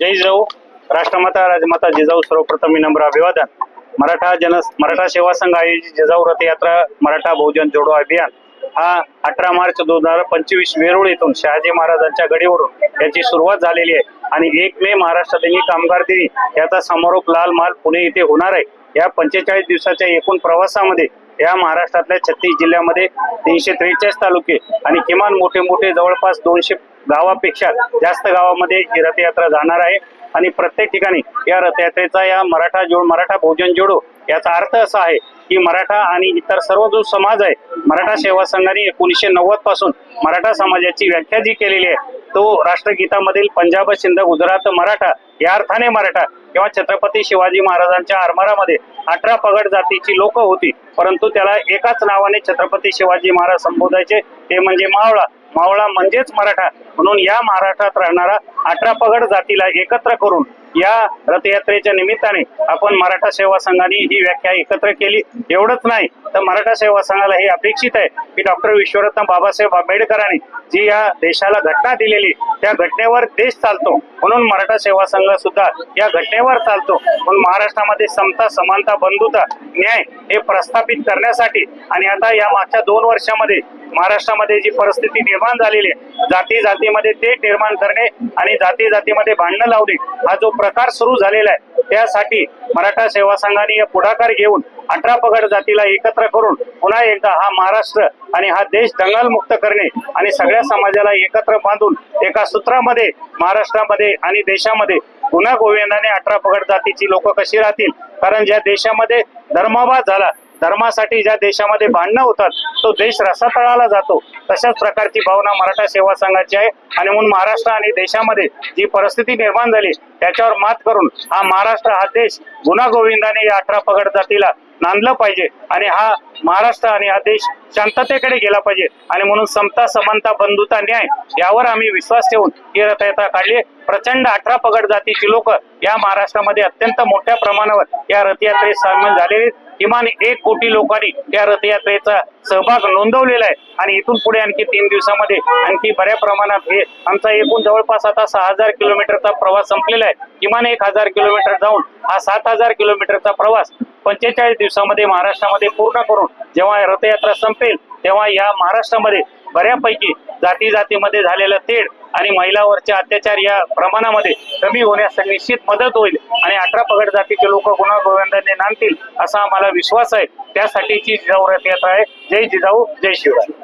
जय जाऊ राष्ट्रमाता राजमाता जिजाऊ सर्वप्रथम विनम्र नम्र अभिवादन. मराठा जन मराठा सेवा संघ आयोजित जिजाऊ रथयात्रा मराठा बहुजन जोडो अभियान. हा अठरा मार्च दोन हजार पंचवीस वेरूळ येथून शहाजी महाराजांच्या गडीवरून याची सुरुवात झालेली आहे. आणि एक मे महाराष्ट्र दैनिक कामगार दिनी याचा समारोप लाल महाल पुणे येथे होणार आहे. या पंचेचाळीस दिवसाच्या एकूण प्रवासामध्ये या महाराष्ट्रातल्या छत्तीस जिल्ह्यामध्ये तीनशे त्रेचाळीस तालुके आणि किमान मोठे मोठे जवळपास दोनशे गावापेक्षा जास्त गावामध्ये ही रथयात्रा जाणार आहे. आणि प्रत्येक ठिकाणी या रथयात्रेचा या मराठा जोड मराठा भोजन जोडो याचा अर्थ असा आहे की मराठा आणि इतर सर्व जो समाज आहे मराठा सेवा संघाने एकोणीसशे नव्वदपासून मराठा समाजाची व्याख्या जी केलेली आहे तो राष्ट्रगीतामधील पंजाब सिंध गुजरात मराठा या अर्थाने मराठा किंवा छत्रपती शिवाजी महाराजांच्या आरमारामध्ये अठरा पगड जातीची लोक होती. परंतु त्याला एकाच नावाने छत्रपती शिवाजी महाराज संबोधायचे. ते म्हणजे मावळा. मावळा म्हणजेच मराठा. म्हणून या महाराष्ट्रात राहणारा अठरा पगड जातीला एकत्र करून या रथयात्रेच्या निमित्ताने आपण मराठा सेवा संघाने ही व्याख्या एकत्र केली. एवढंच नाही तर मराठा सेवा संघाला हे अपेक्षित आहे की डॉक्टर विश्वरत्न बाबासाहेब आंबेडकरांनी जी या देशाला घटना दिलेली त्या घटनेवर देश चालतो. म्हणून मराठा सेवा संघ सुद्धा या घटनेवर चालतो. म्हणून महाराष्ट्रामध्ये समता समानता बंधुता न्याय हे प्रस्थापित करण्यासाठी आणि आता या मागच्या दोन वर्षामध्ये महाराष्ट्रामध्ये जी परिस्थिती निर्माण झालेली आहे जाती जातीमध्ये ते निर्माण करणे आणि जाती जातीमध्ये भांडणं लावणे हा जो प्रकार सुरू झालेला आहे त्यासाठी मराठा सेवा संघाने हे पुढाकार घेऊन अठरा पगड जातीला एकत्र करून पुन्हा एकदा हा महाराष्ट्र आणि हा देश दंगलमुक्त करणे आणि सगळ्या समाजाला एकत्र बांधून एका सूत्रामध्ये महाराष्ट्रामध्ये आणि देशामध्ये पुन्हा गोविंदाने अठरा पगड जातीची लोक कशी राहतील? कारण ज्या देशामध्ये धर्मवाद झाला धर्मासाठी ज्या देशामध्ये भांडणं होतात तो देश रसातळाला जातो. तशाच प्रकारची भावना मराठा सेवा संघाची आहे. आणि म्हणून महाराष्ट्र आणि देशामध्ये जी परिस्थिती निर्माण झाली त्याच्यावर मात करून हा महाराष्ट्र हा देश गुन्हा गोविंदाने या अठरा पगड जातीला नांदलं पाहिजे. आणि हा महाराष्ट्र आणि हा देश शांततेकडे गेला पाहिजे. आणि म्हणून समता समानता बंधुता न्याय यावर आम्ही विश्वास ठेवून ही रथयात्रा काढली आहे. प्रचंड अठरा पगड जातीची लोक या महाराष्ट्रामध्ये अत्यंत मोठ्या प्रमाणावर या रथयात्रेत सामील झालेले किमान एक कोटी लोकांनी या रथयात्रेचा सहभाग नोंदवलेला आहे. आणि इथून पुढे आणखी तीन दिवसामध्ये आणखी बऱ्या प्रमाणात हे आमचा एकूण जवळपास आता सहा हजार किलोमीटरचा प्रवास संपलेला आहे. किमान एक हजार किलोमीटर जाऊन हा सात हजार किलोमीटरचा प्रवास पंचेचाळीस दिवसामध्ये महाराष्ट्रामध्ये पूर्ण करून जेव्हा रथयात्रा संपेल तेव्हा या महाराष्ट्रामध्ये बऱ्यापैकी जाती जातीमध्ये झालेलं तेढ आणि महिलावरचे अत्याचार या प्रमाणामध्ये कमी होण्यास निश्चित मदत होईल आणि अठरा पगड जातीचे लोक गुन्हा गोविंदाने नांदतील असा आम्हाला विश्वास आहे. त्यासाठीची जिजाऊ रथयात्रा आहे. जय जिजाऊ जय शिवराय.